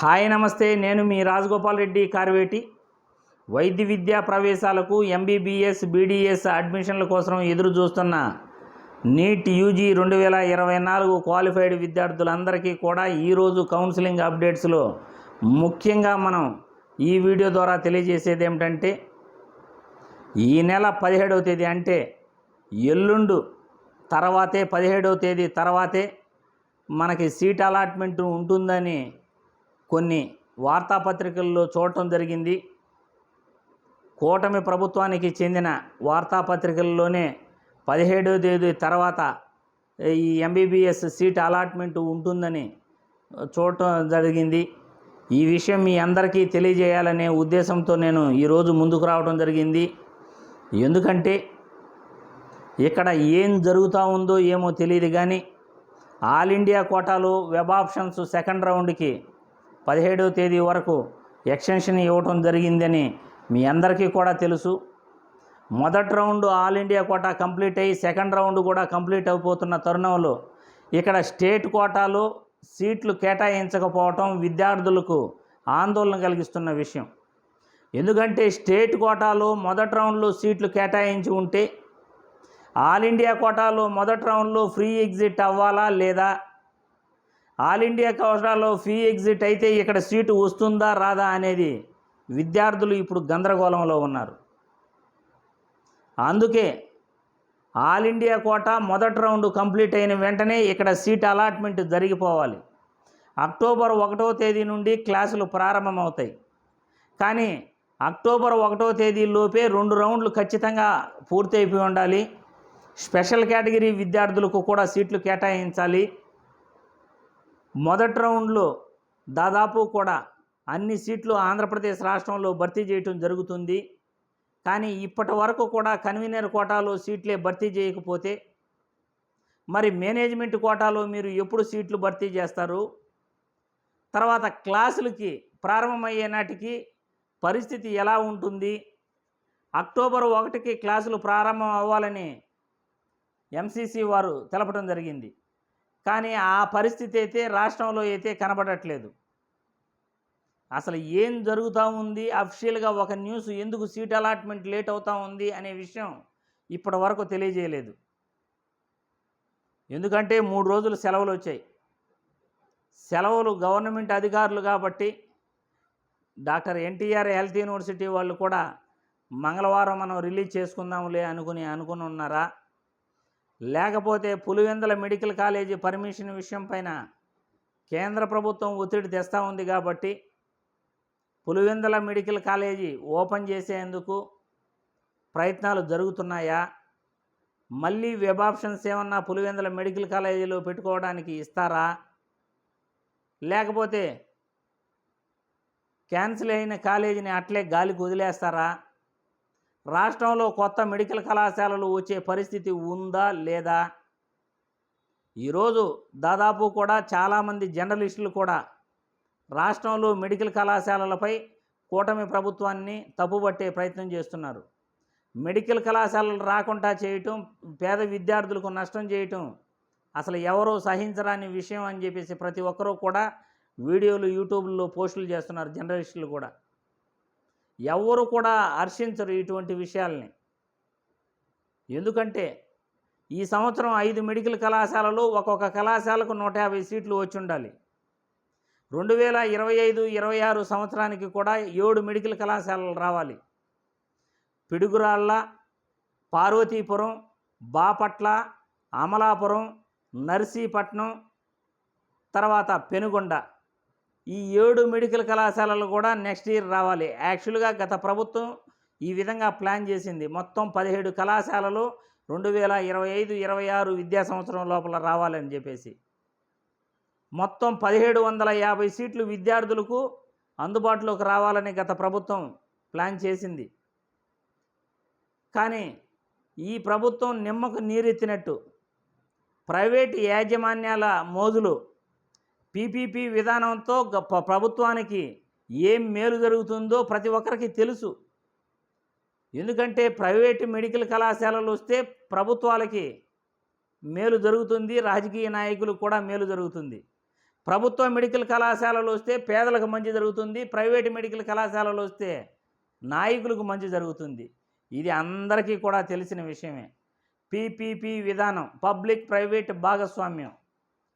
Hi నమస్తే. నేను మీ రాజగోపాల్ రెడ్డి కార్వేటి. వైద్య విద్యా ప్రవేశాలకు ఎంబీబీఎస్ బీడీఎస్ అడ్మిషన్ల కోసం ఎదురు చూస్తున్న నీట్ యూజీ రెండు వేల ఇరవై నాలుగు క్వాలిఫైడ్ విద్యార్థులందరికీ కూడా ఈరోజు కౌన్సిలింగ్ అప్డేట్స్లో ముఖ్యంగా మనం ఈ వీడియో ద్వారా తెలియజేసేది ఏమిటంటే ఈ నెల పదిహేడవ తేదీ అంటే ఎల్లుండు తర్వాతే పదిహేడవ తేదీ తర్వాతే మనకి సీట్ అలాట్మెంట్ ఉంటుందని కొన్ని వార్తాపత్రికల్లో చూడటం జరిగింది. కూటమి ప్రభుత్వానికి చెందిన వార్తాపత్రికల్లోనే పదిహేడో తేదీ తర్వాత ఈ ఎంబీబీఎస్ సీట్ అలాట్మెంట్ ఉంటుందని చూడటం జరిగింది. ఈ విషయం మీ అందరికీ తెలియజేయాలనే ఉద్దేశంతో నేను ఈరోజు ముందుకు రావడం జరిగింది. ఎందుకంటే ఇక్కడ ఏం జరుగుతూ ఉందో ఏమో తెలియదు కానీ ఆల్ ఇండియా కోటాలో వెబ్ ఆప్షన్స్ సెకండ్ రౌండ్కి పదిహేడవ తేదీ వరకు ఎక్స్టెన్షన్ ఇవ్వటం జరిగిందని మీ అందరికీ కూడా తెలుసు. మొదటి round all India quota complete అయ్యి సెకండ్ రౌండ్ కూడా కంప్లీట్ అయిపోతున్న తరుణంలో ఇక్కడ స్టేట్ కోటాలో సీట్లు కేటాయించకపోవటం విద్యార్థులకు ఆందోళన కలిగిస్తున్న విషయం. ఎందుకంటే స్టేట్ కోటాలో మొదటి రౌండ్లో సీట్లు కేటాయించి ఉంటే ఆల్ ఇండియా కోటాలో మొదటి రౌండ్లో ఫ్రీ ఎగ్జిట్ అవ్వాలా లేదా ఆల్ ఇండియా కోటాలో ఫీ ఎగ్జిట్ అయితే ఇక్కడ సీటు వస్తుందా రాదా అనేది విద్యార్థులు ఇప్పుడు గందరగోళంలో ఉన్నారు. అందుకే ఆల్ ఇండియా కోటా మొదటి రౌండ్ కంప్లీట్ అయిన వెంటనే ఇక్కడ సీట్ అలాట్మెంట్ జరిగిపోవాలి. అక్టోబర్ ఒకటో తేదీ నుండి క్లాసులు ప్రారంభమవుతాయి. కానీ అక్టోబర్ ఒకటో తేదీలోపే రెండు రౌండ్లు ఖచ్చితంగా పూర్తయిపోయి ఉండాలి. స్పెషల్ కేటగిరీ విద్యార్థులకు కూడా సీట్లు కేటాయించాలి. మొదటి రౌండ్లో దాదాపు కూడా అన్ని సీట్లు ఆంధ్రప్రదేశ్ రాష్ట్రంలో భర్తీ చేయటం జరుగుతుంది. కానీ ఇప్పటి వరకు కూడా కన్వీనర్ కోటాలో సీట్లే భర్తీ చేయకపోతే మరి మేనేజ్మెంట్ కోటాలో మీరు ఎప్పుడు సీట్లు భర్తీ చేస్తారు? తర్వాత క్లాసులకి ప్రారంభమయ్యే నాటికి పరిస్థితి ఎలా ఉంటుంది? అక్టోబర్ ఒకటికి క్లాసులు ప్రారంభం అవ్వాలని ఎంసీసీ వారు తెలపడం జరిగింది. కానీ ఆ పరిస్థితి అయితే రాష్ట్రంలో అయితే కనబడట్లేదు. అసలు ఏం జరుగుతూ ఉంది? అఫిషియల్గా ఒక న్యూస్ ఎందుకు సీట్ అలాట్మెంట్ లేట్ అవుతూ ఉంది అనే విషయం ఇప్పటి వరకు తెలియజేయలేదు. ఎందుకంటే మూడు రోజులు సెలవులు వచ్చాయి. సెలవులు గవర్నమెంట్ అధికారులు కాబట్టి డాక్టర్ ఎన్టీఆర్ హెల్త్ యూనివర్సిటీ వాళ్ళు కూడా మంగళవారం మనం రిలీజ్ చేసుకుందాంలే అనుకుని అనుకుని ఉన్నారా? లేకపోతే పులివెందల మెడికల్ కాలేజీ పర్మిషన్ విషయం పైన కేంద్ర ప్రభుత్వం ఒత్తిడి తెస్తూ ఉంది కాబట్టి పులివెందల మెడికల్ కాలేజీ ఓపెన్ చేసేందుకు ప్రయత్నాలు జరుగుతున్నాయా? మళ్ళీ వెబ్ ఆప్షన్స్ ఏమన్నా పులివెందల మెడికల్ కాలేజీలో పెట్టుకోవడానికి ఇస్తారా? లేకపోతే క్యాన్సిల్ అయిన కాలేజీని అట్లే గాలికి వదిలేస్తారా? రాష్ట్రంలో కొత్త మెడికల్ కళాశాలలు వచ్చే పరిస్థితి ఉందా లేదా? ఈరోజు దాదాపు కూడా చాలామంది జర్నలిస్టులు కూడా రాష్ట్రంలో మెడికల్ కళాశాలలపై కూటమి ప్రభుత్వాన్ని తప్పుబట్టే ప్రయత్నం చేస్తున్నారు. మెడికల్ కళాశాలలు రాకుండా చేయటం పేద విద్యార్థులకు నష్టం చేయటం అసలు ఎవరో సహించరాని విషయం అని చెప్పేసి ప్రతి ఒక్కరూ కూడా వీడియోలు యూట్యూబ్లో పోస్టులు చేస్తున్నారు జర్నలిస్టులు కూడా. ఎవరు కూడా హర్షించరు ఇటువంటి విషయాల్ని. ఎందుకంటే ఈ సంవత్సరం ఐదు మెడికల్ కళాశాలలు ఒక్కొక్క కళాశాలకు నూట యాభై సీట్లు వచ్చి ఉండాలి. రెండు వేల ఇరవై ఐదు ఇరవై ఆరు సంవత్సరానికి కూడా ఏడు మెడికల్ కళాశాలలు రావాలి. పిడుగురాళ్ళ పార్వతీపురం బాపట్ల అమలాపురం నర్సీపట్నం తర్వాత పెనుగొండ ఈ ఏడు మెడికల్ కళాశాలలు కూడా నెక్స్ట్ ఇయర్ రావాలి. యాక్చువల్గా గత ప్రభుత్వం ఈ విధంగా ప్లాన్ చేసింది. మొత్తం పదిహేడు కళాశాలలు రెండు వేల ఇరవై ఐదు ఇరవై ఆరు విద్యా సంవత్సరం లోపల రావాలని చెప్పేసి. మొత్తం పదిహేడు వందల యాభై సీట్లు విద్యార్థులకు అందుబాటులోకి రావాలని గత ప్రభుత్వం ప్లాన్ చేసింది. కానీ ఈ ప్రభుత్వం నిమ్మకు నీరెత్తినట్టు ప్రైవేట్ యాజమాన్యాల మోజులు పీపీపీ విధానంతో ప్రభుత్వానికి ఏం మేలు జరుగుతుందో ప్రతి ఒక్కరికి తెలుసు. ఎందుకంటే ప్రైవేటు మెడికల్ కళాశాలలు వస్తే ప్రభుత్వాలకి మేలు జరుగుతుంది రాజకీయ నాయకులు కూడా మేలు జరుగుతుంది. ప్రభుత్వ మెడికల్ కళాశాలలు వస్తే పేదలకు మంచి జరుగుతుంది ప్రైవేట్ మెడికల్ కళాశాలలు వస్తే నాయకులకు మంచి జరుగుతుంది. ఇది అందరికీ కూడా తెలిసిన విషయమే. పీపీపీ విధానం పబ్లిక్ ప్రైవేట్ భాగస్వామ్యం.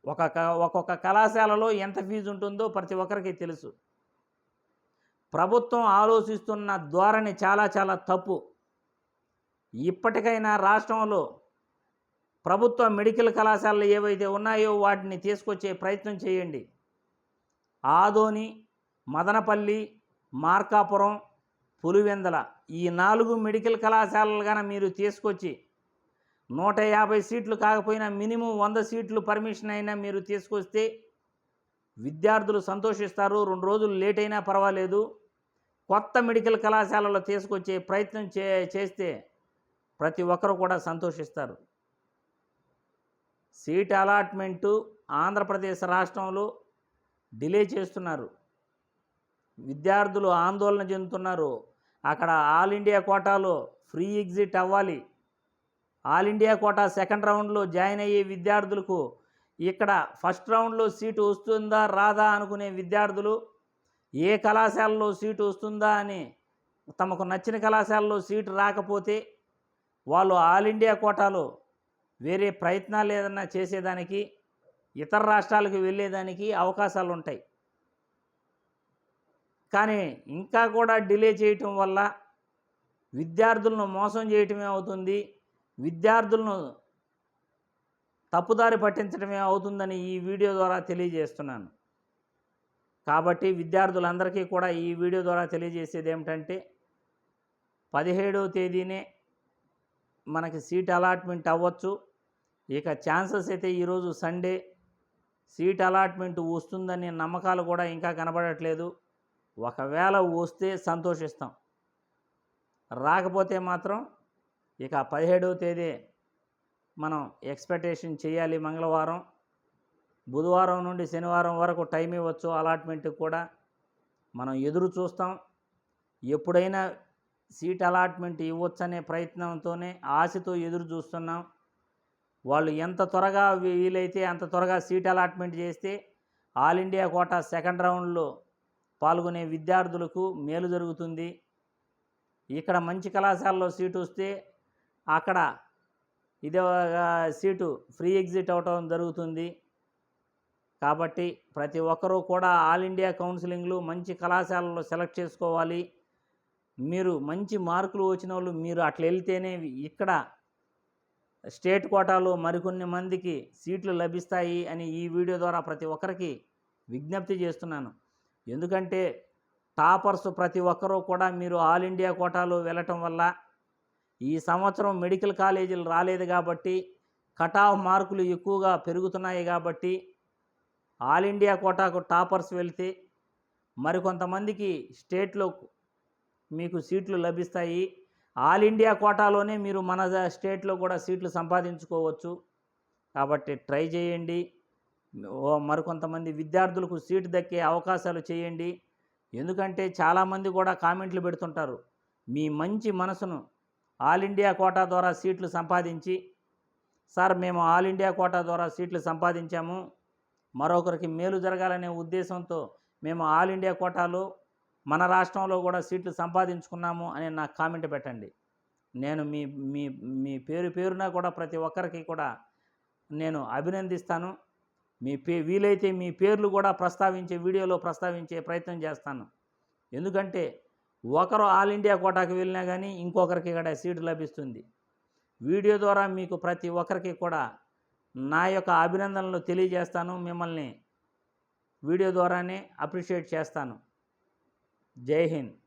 ఒక క- ఒక్కొక్క కళాశాలలో ఎంత ఫీజు ఉంటుందో ప్రతి ఒక్కరికి తెలుసు. ప్రభుత్వం ఆలోచిస్తున్న ధోరణి చాలా చాలా తప్పు. ఇప్పటికైనా రాష్ట్రంలో ప్రభుత్వ మెడికల్ కళాశాలలు ఏవైతే ఉన్నాయో వాటిని తీసుకొచ్చే ప్రయత్నం చేయండి. ఆదోని మదనపల్లి మార్కాపురం పులివెందల ఈ నాలుగు మెడికల్ కళాశాలలు కానీ మీరు తీసుకొచ్చి నూట యాభై సీట్లు కాకపోయినా మినిమం వంద సీట్లు పర్మిషన్ అయినా మీరు తీసుకొస్తే విద్యార్థులు సంతోషిస్తారు. రెండు రోజులు లేట్ అయినా పర్వాలేదు. కొత్త మెడికల్ కళాశాలలో తీసుకొచ్చే ప్రయత్నం చే చేస్తే ప్రతి ఒక్కరు కూడా సంతోషిస్తారు. సీట్ అలాట్మెంటు ఆంధ్రప్రదేశ్ రాష్ట్రంలో డిలే చేస్తున్నారు. విద్యార్థులు ఆందోళన చెందుతున్నారు. అక్కడ ఆల్ ఇండియా కోటాలో ఫ్రీ ఎగ్జిట్ అవ్వాలి. ఆల్ ఇండియా కోటా సెకండ్ రౌండ్లో జాయిన్ అయ్యే విద్యార్థులకు ఇక్కడ ఫస్ట్ రౌండ్లో సీటు వస్తుందా రాదా అనుకునే విద్యార్థులు ఏ కళాశాలలో సీటు వస్తుందా అని తమకు నచ్చిన కళాశాలలో సీటు రాకపోతే వాళ్ళు ఆల్ ఇండియా కోటాలో వేరే ప్రయత్నాలు ఏదన్నా చేసేదానికి ఇతర రాష్ట్రాలకు వెళ్ళేదానికి అవకాశాలు ఉంటాయి. కానీ ఇంకా కూడా డిలే చేయటం వల్ల విద్యార్థులను మోసం చేయటమే అవుతుంది. విద్యార్థులను తప్పుదారి పట్టించడమే అవుతుందని ఈ వీడియో ద్వారా తెలియజేస్తున్నాను. కాబట్టి విద్యార్థులందరికీ కూడా ఈ వీడియో ద్వారా తెలియజేసేది ఏమిటంటే పదిహేడవ తేదీనే మనకి సీట్ అలాట్మెంట్ అవ్వచ్చు. ఇక ఛాన్సెస్ అయితే ఈరోజు సండే. సీట్ అలాట్మెంట్ వస్తుందనే నమ్మకాలు కూడా ఇంకా కనబడట్లేదు. ఒకవేళ వస్తే సంతోషిస్తాం. రాకపోతే మాత్రం ఇక పదిహేడవ తేదీ మనం ఎక్స్పెక్టేషన్ చేయాలి మంగళవారం. బుధవారం నుండి శనివారం వరకు టైం ఇవ్వచ్చు. అలాట్మెంట్కి కూడా మనం ఎదురు చూస్తాం. ఎప్పుడైనా సీట్ అలాట్మెంట్ ఇవ్వచ్చనే ప్రయత్నంతోనే ఆశతో ఎదురు చూస్తున్నాం. వాళ్ళు ఎంత త్వరగా వీలైతే అంత త్వరగా సీట్ అలాట్మెంట్ చేస్తే ఆల్ ఇండియా కోటా సెకండ్ రౌండ్లో పాల్గొనే విద్యార్థులకు మేలు జరుగుతుంది. ఇక్కడ మంచి కళాశాలలో సీటు వస్తే అక్కడ ఇదే సీటు ఫ్రీ ఎగ్జిట్ అవటం జరుగుతుంది. కాబట్టి ప్రతి ఒక్కరూ కూడా ఆల్ ఇండియా కౌన్సిలింగ్లు మంచి కళాశాలలో సెలెక్ట్ చేసుకోవాలి. మీరు మంచి మార్కులు వచ్చిన వాళ్ళు మీరు అట్లా వెళ్తేనే ఇక్కడ స్టేట్ కోటాలో మరికొన్ని మందికి సీట్లు లభిస్తాయి అని ఈ వీడియో ద్వారా ప్రతి ఒక్కరికి విజ్ఞప్తి చేస్తున్నాను. ఎందుకంటే టాపర్స్ ప్రతి ఒక్కరూ కూడా మీరు ఆల్ ఇండియా కోటాలో వెళ్ళటం వల్ల ఈ సంవత్సరం మెడికల్ కాలేజీలు రాలేదు కాబట్టి కటాఫ్ మార్కులు ఎక్కువగా పెరుగుతున్నాయి కాబట్టి ఆల్ ఇండియా కోటాకు టాపర్స్ వెళ్తే మరికొంతమందికి స్టేట్లో మీకు సీట్లు లభిస్తాయి. ఆల్ ఇండియా కోటాలోనే మీరు మన స్టేట్లో కూడా సీట్లు సంపాదించుకోవచ్చు. కాబట్టి ట్రై చేయండి. ఓ మరికొంతమంది విద్యార్థులకు సీటు దక్కే అవకాశాలు చేయండి. ఎందుకంటే చాలామంది కూడా కామెంట్లు పెడుతుంటారు. మీ మంచి మనసును ఆల్ ఇండియా కోటా ద్వారా సీట్లు సంపాదించి సార్ మేము ఆల్ ఇండియా కోటా ద్వారా సీట్లు సంపాదించాము. మరొకరికి మేలు జరగాలనే ఉద్దేశంతో మేము ఆల్ ఇండియా కోటాలో మన రాష్ట్రంలో కూడా సీట్లు సంపాదించుకున్నాము అని నాకు కామెంట్ పెట్టండి. నేను మీ మీ మీ పేరు పేరున కూడా ప్రతి ఒక్కరికి కూడా నేను అభినందిస్తాను. మీ పే వీలైతే మీ పేర్లు కూడా ప్రస్తావించే వీడియోలో ప్రస్తావించే ప్రయత్నం చేస్తాను. ఎందుకంటే ఒకరు ఆల్ ఇండియా కోటాకు వెళ్ళినా కానీ ఇంకొకరికి ఇక్కడ సీటు లభిస్తుంది. వీడియో ద్వారా మీకు ప్రతి ఒక్కరికి కూడా నా యొక్క అభినందనలు తెలియజేస్తాను. మిమ్మల్ని వీడియో ద్వారానే అప్రిషియేట్ చేస్తాను. జై హింద్.